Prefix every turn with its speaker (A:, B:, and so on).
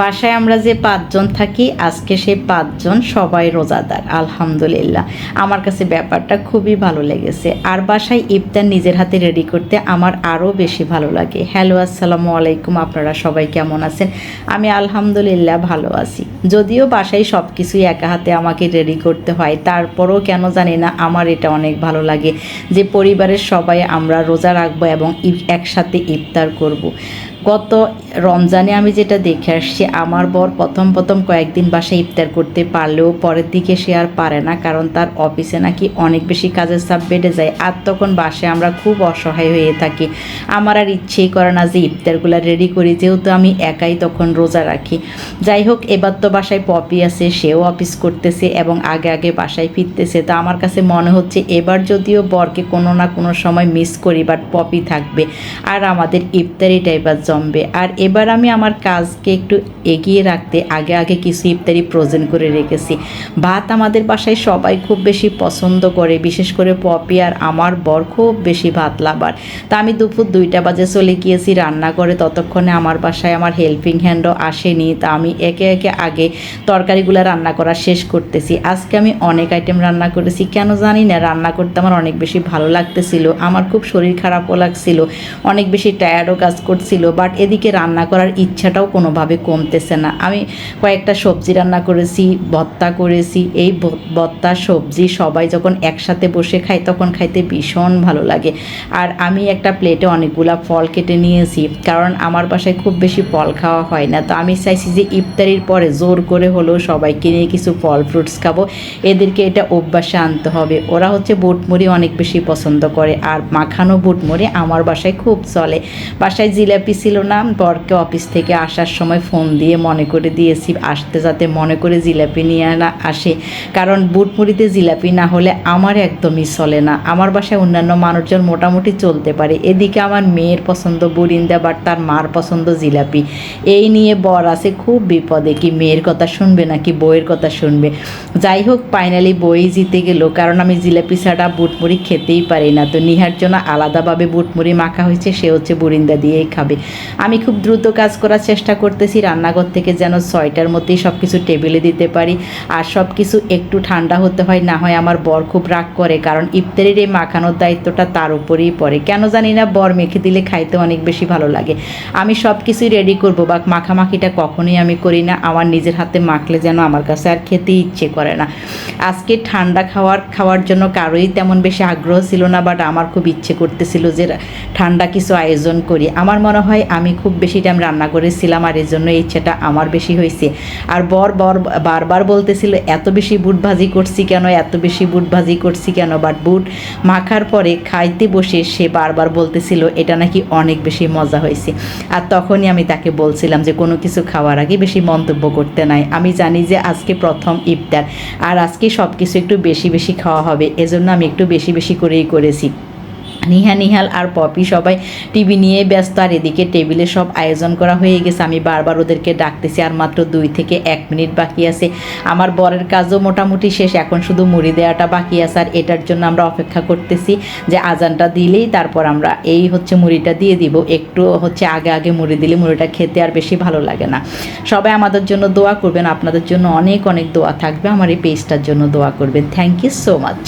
A: বাসায় আমরা যে পাঁচজন থাকি, আজকে সেই পাঁচজন সবাই রোজাদার, আলহামদুলিল্লাহ। আমার কাছে ব্যাপারটা খুবই ভালো লেগেছে। আর বাসায় ইফতার নিজের হাতে রেডি করতে আমার আরও বেশি ভালো লাগে। হ্যালো আসসালামু আলাইকুম, আপনারা সবাই কেমন আছেন? আমি আলহামদুলিল্লাহ ভালো আছি। যদিও বাসায় সব কিছুই একা হাতে আমাকে রেডি করতে হয়, তারপরও কেন জানি না আমার এটা অনেক ভালো লাগে যে পরিবারের সবাই আমরা রোজা রাখব এবং একসাথে ইফতার করব। গত রমজানে আমি যেটা দেখে আসছি, আমার বর প্রথম প্রথম কয়েকদিন বাসায় ইফতার করতে পারলেও পরের দিকে সে আর পারে না, কারণ তার অফিসে নাকি অনেক বেশি কাজের চাপ বেড়ে যায়। আর তখন বাসায় আমরা খুব অসহায় হয়ে থাকি। আমার আর ইচ্ছেই করে না যে ইফতারগুলো রেডি করি, যেহেতু আমি একাই তখন রোজা রাখি। যাই হোক, এবার তো বাসায় পপি আছে, সেও অফিস করতেছে এবং আগে আগে বাসায় ফিরতেছে। তো আমার কাছে মনে হচ্ছে, এবার যদিও বরকে কোনো না কোনো সময় মিস করি বাট পপি থাকবে। আর আমাদের ইফতারিটা এবার জমবে। আর এবার আমি আমার কাজকে একটু এগিয়ে রাখতে আগে আগে কিছু ইফতারি প্রোজেন করে রেখেছি। ভাত আমাদের বাসায় সবাই খুব বেশি পছন্দ করে, বিশেষ করে পপি আর আমার বর খুব বেশি ভাত লাবার তা আমি দুপুর দুইটা বাজে চলে গিয়েছি রান্না করে ততক্ষণে আমার বাসায় আমার হেল্পিং হ্যান্ডও আসেনি। তা আমি একে একে আগে তরকারিগুলো রান্না করা শেষ করতেছি। আজকে আমি অনেক আইটেম রান্না করেছি। কেন জানি না, রান্না করতে আমার অনেক বেশি ভালো লাগতেছিল। আমার খুব শরীর খারাপও লাগছিল, অনেক বেশি টায়ার্ডও কাজ করছিল। বাট এদিকে রান্না করার ইচ্ছাটাও কোনোভাবে কমতেছে না। আমি কয়েকটা সবজি রান্না করেছি, ভত্তা করেছি। এই ভ- ভর্তা সবজি সবাই যখন একসাথে বসে খাই তখন খাইতে ভীষণ ভালো লাগে। আর আমি একটা প্লেটে অনেকগুলা ফল কেটে নিয়েছি, কারণ আমার বাসায় খুব বেশি ফল খাওয়া হয় না। তো আমি চাইছি যে ইফতারির পরে জোর করে হলেও সবাইকে নিয়ে কিছু ফল ফ্রুটস খাব। এদেরকে এটা অভ্যাসে আনতে হবে। ওরা হচ্ছে বুটমুড়ি অনেক বেশি পছন্দ করে। আর মাখানো বুটমুড়ি আমার বাসায় খুব চলে। বাসায় জিলাপি ছিল না বরকে অফিস থেকে আসার সময় ফোন দিয়ে মনে করে দিয়েছি, আসতে যাতে মনে করে জিলাপি নিয়ে না আসে। কারণ বুটমুড়িতে জিলাপি না হলে আমার একদমই চলে না। আমার বাসায় অন্যান্য মানুষজন মোটামুটি চলতে পারে। এদিকে আমার মেয়ের পছন্দ বুরিন্দা বাট তার মার পছন্দ জিলাপি। এই নিয়ে বর আছে খুব বিপদে। কি মেয়ের কথা শুনবে নাকি বইয়ের কথা শুনবে? যাই হোক ফাইনালি বই জিতে গেল। কারণ আমি জিলাপি ছাড়া বুটমুড়ি খেতেই পারি না। তো নিহার জন্য আলাদাভাবে বুটমুড়ি মাখা হয়েছে, সে হচ্ছে বুরিন্দা দিয়েই খাবে। আমি খুব দ্রুত কাজ করার চেষ্টা করতেছি, রান্নাঘর থেকে যেন ছয়টার মধ্যেই সব কিছু টেবিলে দিতে পারি। আর সব কিছু একটু ঠান্ডা হতে হয়, না হয় আমার বর খুব রাগ করে, কারণ ইফতারির এই মাখানোর দায়িত্বটা তার উপরেই পড়ে। কেন জানি না, বর মেখে দিলে খাইতে অনেক বেশি ভালো লাগে। আমি সব কিছুই রেডি করব, বা মাখামাখিটা কখনোই আমি করি না। আমার নিজের হাতে মাখলে যেন আমার কাছে আর খেতে ইচ্ছে করে না। আজকে ঠান্ডা খাওয়ার খাওয়ার জন্য কারোই তেমন বেশি আগ্রহ ছিল না বাট আমার খুব ইচ্ছে করতেছিল যে ঠান্ডা কিছু আয়োজন করি। আমার মনে হয় আমি খুব বেশি টাইম রান্না করেছিলাম আর এর জন্য ইচ্ছাটা আমার বেশি হয়েছে। আর বর বর বারবার বলতেছিল, এত বেশি বুট ভাজি করছি কেন? এত বেশি বুট ভাজি করছি কেন? বাট বুট মাখার পরে খাইতে বসে সে বারবার বলতেছিল, এটা নাকি অনেক বেশি মজা হয়েছে। আর তখনই আমি তাকে বলছিলাম যে, কোনো কিছু খাওয়ার আগে বেশি মন্তব্য করতে নাই। আমি জানি যে আজকে প্রথম ইফতার, আর আজকে সব কিছু একটু বেশি বেশি খাওয়া হবে। এজন্য আমি একটু বেশি বেশি করেই করেছি। নিহা, নিহাল আর পপি সবাই টিভি নিয়ে ব্যস্ত, আর এদিকে টেবিলে সব আয়োজন করা হয়ে গেছে। আমি বারবার ওদেরকে ডাকতেছি, আর মাত্র দুই থেকে এক মিনিট বাকি আছে। আমার বরের কাজও মোটামুটি শেষ, এখন শুধু মুড়ি দেওয়াটা বাকি আছে, আর এটার জন্য আমরা অপেক্ষা করতেছি যে আজানটা দিলেই তারপর আমরা এই হচ্ছে মুড়িটা দিয়ে দিব। একটু হচ্ছে আগে আগে মুড়ি দিলে মুড়িটা খেতে আর বেশি ভালো লাগে না। সবাই আমাদের জন্য দোয়া করবেন, আপনাদের জন্য অনেক অনেক দোয়া থাকবে, আমার এই পেজটার জন্য দোয়া করবেন। Thank you so much